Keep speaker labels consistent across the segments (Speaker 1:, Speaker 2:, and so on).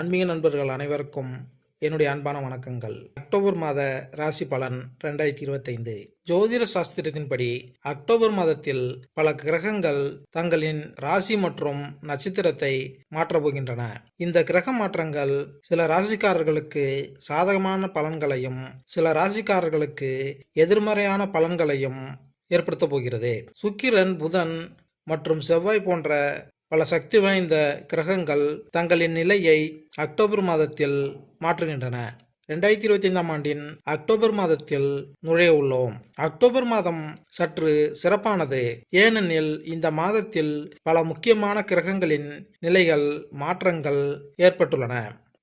Speaker 1: ஆன்மீக நண்பர்கள் அனைவருக்கும் என்னுடைய அன்பான வணக்கங்கள். அக்டோபர் மாத ராசி பலன் ரெண்டாயிரத்தி இருபத்தைந்து. ஜோதிட சாஸ்திரத்தின்படி அக்டோபர் மாதத்தில் பல கிரகங்கள் தங்களின் ராசி மற்றும் நட்சத்திரத்தை மாற்றப் போகின்றன. இந்த கிரக மாற்றங்கள் சில ராசிக்காரர்களுக்கு சாதகமான பலன்களையும் சில ராசிக்காரர்களுக்கு எதிர்மறையான பலன்களையும் ஏற்படுத்தப் போகிறது. சுக்கிரன் புதன் மற்றும் செவ்வாய் போன்ற பல சக்தி வாய்ந்த கிரகங்கள் தங்களின் நிலையை அக்டோபர் மாதத்தில் மாற்றுகின்றன. ரெண்டாயிரத்தி இருபத்தி ஐந்தாம் ஆண்டின் அக்டோபர் மாதத்தில் நுழைய உள்ளோம். அக்டோபர் மாதம் சற்று சிறப்பானது. ஏனெனில் இந்த மாதத்தில் பல முக்கியமான கிரகங்களின் நிலைகள் மாற்றங்கள் ஏற்பட்டுள்ளன.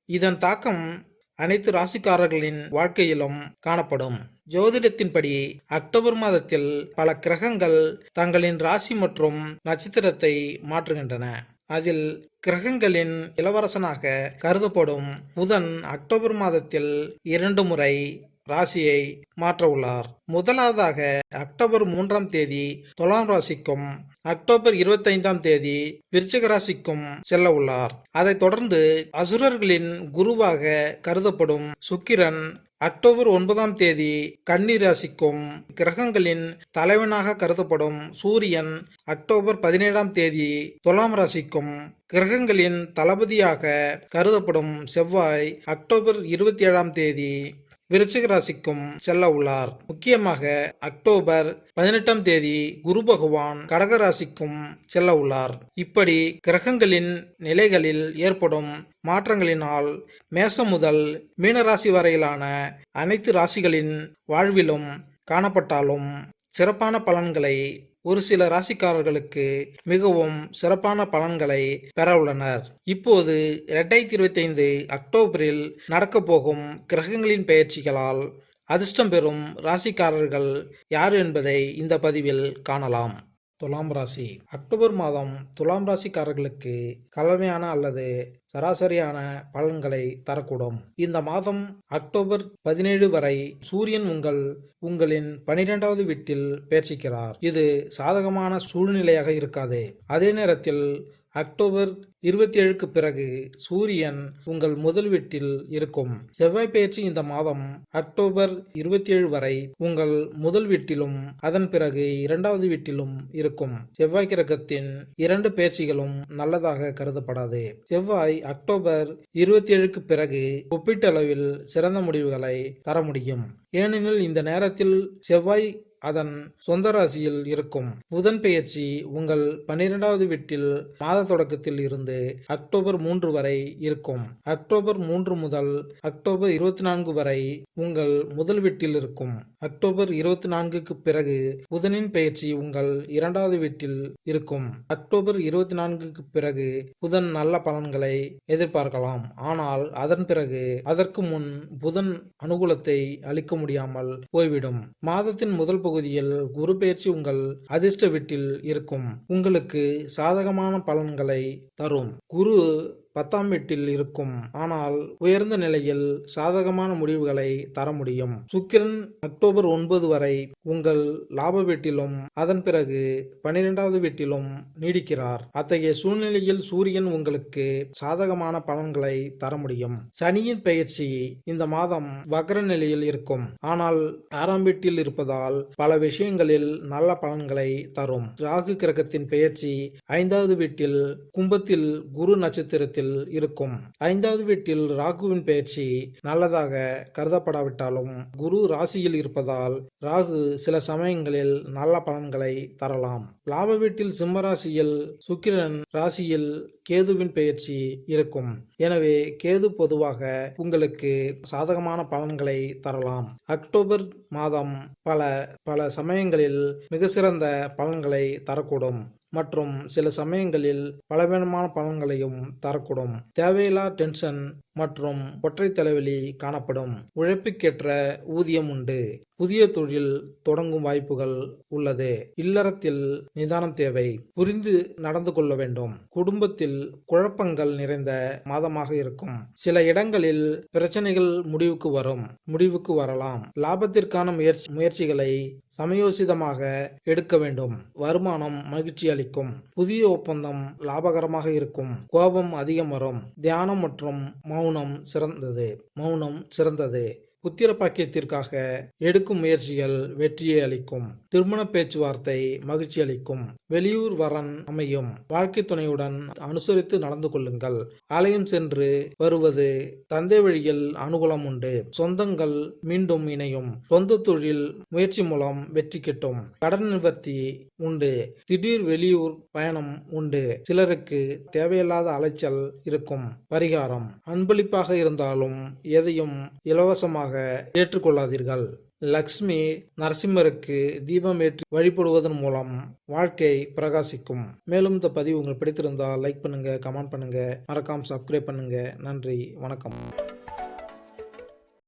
Speaker 1: இதன் தாக்கம் அனைத்து ராசிக்காரர்களின் வாழ்க்கையிலும் காணப்படும். ஜோதிடத்தின்படி அக்டோபர் மாதத்தில் பல கிரகங்கள் தங்களின் ராசி மற்றும் நட்சத்திரத்தை மாற்றுகின்றன. அதில் கிரகங்களின் இளவரசனாக கருதப்படும் புதன் அக்டோபர் மாதத்தில் இரண்டு முறை ராசியை மாற்ற உள்ளார் முதலாவதாக அக்டோபர் மூன்றாம் தேதி துலாம் ராசிக்கும் அக்டோபர் இருபத்தைந்தாம் தேதி விருச்சிக ராசிக்கும் செல்ல உள்ளார் அதைத் தொடர்ந்து அசுரர்களின் குருவாக கருதப்படும் சுக்கிரன் அக்டோபர் ஒன்பதாம் தேதி கன்னி ராசிக்கும் கிரகங்களின் தலைவனாக கருதப்படும் சூரியன் அக்டோபர் பதினேழாம் தேதி துலாம் ராசிக்கும் கிரகங்களின் தளபதியாக கருதப்படும் செவ்வாய் அக்டோபர் இருபத்தி ஏழாம் தேதி விருச்சிக ராசிக்கும் செல்ல உள்ளார். முக்கியமாக அக்டோபர் பதினெட்டாம் தேதி குரு பகவான் கடக ராசிக்கும் செல்ல உள்ளார். இப்படி கிரகங்களின் நிலைகளில் ஏற்படும் மாற்றங்களினால் மேசம் முதல் மீனராசி வரையிலான அனைத்து ராசிகளின் வாழ்விலும் காணப்பட்டாலும் சிறப்பான பலன்களை ஒரு சில ராசிக்காரர்களுக்கு மிகவும் சிறப்பான பலன்களை பெற உள்ளனர். இப்போது இரண்டாயிரத்தி இருபத்தைந்து அக்டோபரில் நடக்க போகும் கிரகங்களின் பெயர்ச்சிகளால் அதிர்ஷ்டம் பெறும் ராசிக்காரர்கள் யார் என்பதை இந்த பதிவில் காணலாம். துலாம் ராசி. அக்டோபர் மாதம் துலாம் ராசிக்காரர்களுக்கு கலவையான அல்லது சராசரியான பலன்களை தரக்கூடும். இந்த மாதம் அக்டோபர் பதினேழு வரை சூரியன் உங்கள் உங்களின் பனிரெண்டாவது வீட்டில் பேர்ச்சிக்கிறார். இது சாதகமான சூழ்நிலையாக இருக்காது. அதே நேரத்தில் அக்டோபர் இருபத்தி ஏழுக்கு பிறகு சூரியன் உங்கள் முதல் வீட்டில் இருக்கும். செவ்வாய் பயிற்சி இந்த மாதம் அக்டோபர் இருபத்தி ஏழு வரை உங்கள் முதல் வீட்டிலும் அதன் பிறகு இரண்டாவது வீட்டிலும் இருக்கும். செவ்வாய் கிரகத்தின் இரண்டு பயிற்சிகளும் நல்லதாக கருதப்படாது. செவ்வாய் அக்டோபர் இருபத்தி ஏழுக்கு பிறகு ஒப்பீட்டளவில் சிறந்த முடிவுகளை தர முடியும். ஏனெனில் இந்த நேரத்தில் செவ்வாய் அதன் சொந்த ராசியில் இருக்கும் புதன் பெயர்ச்சி உங்கள் பன்னிரெண்டாவது வீட்டில் மாத தொடக்கத்தில் இருந்து அக்டோபர் மூன்று வரை இருக்கும். அக்டோபர் மூன்று முதல் அக்டோபர் இருபத்தி நான்கு வரை உங்கள் முதல் வீட்டில் இருக்கும். அக்டோபர் இருபத்தி நான்குக்கு பிறகு புதனின் பெயர்ச்சி உங்கள் இரண்டாவது வீட்டில் இருக்கும். அக்டோபர் இருபத்தி நான்குக்கு பிறகு புதன் நல்ல பலன்களை எதிர்பார்க்கலாம். ஆனால் அதன் பிறகு அதற்கு முன் புதன் அனுகூலத்தை அளிக்க முடியாமல் போய்விடும். மாதத்தின் முதல் பகுதியில் குரு பெயர்ச்சி உங்கள் அதிர்ஷ்ட வீட்டில் இருக்கும். உங்களுக்கு சாதகமான பலன்களை தரும். குரு பத்தாம் வீட்டில் இருக்கும். ஆனால் உயர்ந்த நிலையில் சாதகமான முடிவுகளை தர முடியும். சுக்கிரன் அக்டோபர் ஒன்பது வரை உங்கள் லாப வீட்டிலும் அதன் பிறகு பன்னிரெண்டாவது வீட்டிலும் நீடிக்கிறார். அத்தகைய சூழ்நிலையில் சூரியன் உங்களுக்கு சாதகமான பலன்களை தர முடியும். சனியின் பயிற்சி இந்த மாதம் வக்ர நிலையில் இருக்கும். ஆனால் ஆறாம் வீட்டில் இருப்பதால் பல விஷயங்களில் நல்ல பலன்களை தரும். ராகு கிரகத்தின் பெயர்ச்சி ஐந்தாவது வீட்டில் கும்பத்தில் குரு நட்சத்திரத்தில் இருக்கும். ஐந்தாவது வீட்டில் ராகுவின் பெயர்ச்சி நல்லதாக கருதப்படாவிட்டாலும் குரு ராசியில் இருப்பதால் ராகு சில சமயங்களில் நல்ல பலன்களை தரலாம். லாப வீட்டில் சிம்ம ராசியில் சுக்கிரன் ராசியில் கேதுவின் பெயர்ச்சி இருக்கும். எனவே கேது பொதுவாக உங்களுக்கு சாதகமான பலன்களை தரலாம். அக்டோபர் மாதம் பல பல சமயங்களில் மிக சிறந்த பலன்களை தரக்கூடும். மற்றும் சில சமயங்களில் பலவீனமான பலன்களையும் தரக்கூடும். தேவையில்லா டென்ஷன் மற்றும் ஒற்றை தலைவலி காணப்படும். உழைப்புக்கேற்ற ஊதியம் உண்டு. புதிய தொழில் தொடங்கும் வாய்ப்புகள் உள்ளது. இல்லறத்தில் நிதானம் தேவை. புரிந்து நடந்து கொள்ள வேண்டும். குடும்பத்தில் குழப்பங்கள் நிறைந்த மாதமாக இருக்கும். சில இடங்களில் பிரச்சனைகள் முடிவுக்கு வரும். முடிவுக்கு வரலாம். லாபத்திற்கான முயற்சி முயற்சிகளை சமயோசிதமாக எடுக்க வேண்டும். வருமானம் மகிழ்ச்சி அளிக்கும். புதிய ஒப்பந்தம் லாபகரமாக இருக்கும். கோபம் அதிகம் வரும். தியானம் மற்றும் மௌனம் சிறந்தது. மௌனம் சிறந்தது. புத்திர பாக்கியத்திற்காக எடுக்கும் முயற்சிகள் வெற்றியை அளிக்கும். திருமண பேச்சுவார்த்தை மகிழ்ச்சி அளிக்கும். வெளியூர் வரன் அமையும். வாழ்க்கை துணையுடன் அனுசரித்து நடந்து கொள்ளுங்கள். ஆலயம் சென்று வருவது தந்தை வழியில் அனுகூலம் உண்டு. சொந்தங்கள் மீண்டும் இணையும். சொந்த தொழில் முயற்சி மூலம் வெற்றி கிட்டும். கடன் நிவர்த்தி உண்டு. திடீர் வெளியூர் பயணம் உண்டு. சிலருக்கு தேவையில்லாத அலைச்சல் இருக்கும். பரிகாரம். அன்பளிப்பாக இருந்தாலும் எதையும் இலவசமாக ஏற்றுக்கொள்ளாதீர்கள். லக்ஷ்மி நரசிம்மருக்கு தீபம் ஏற்றி வழிபடுவதன் மூலம் வாழ்க்கை பிரகாசிக்கும். மேலும் இந்த பதிவு உங்களுக்கு பிடித்திருந்தால் லைக் பண்ணுங்க கமெண்ட் பண்ணுங்க. மறக்காம சப்ஸ்கிரைப் பண்ணுங்க. நன்றி வணக்கம்.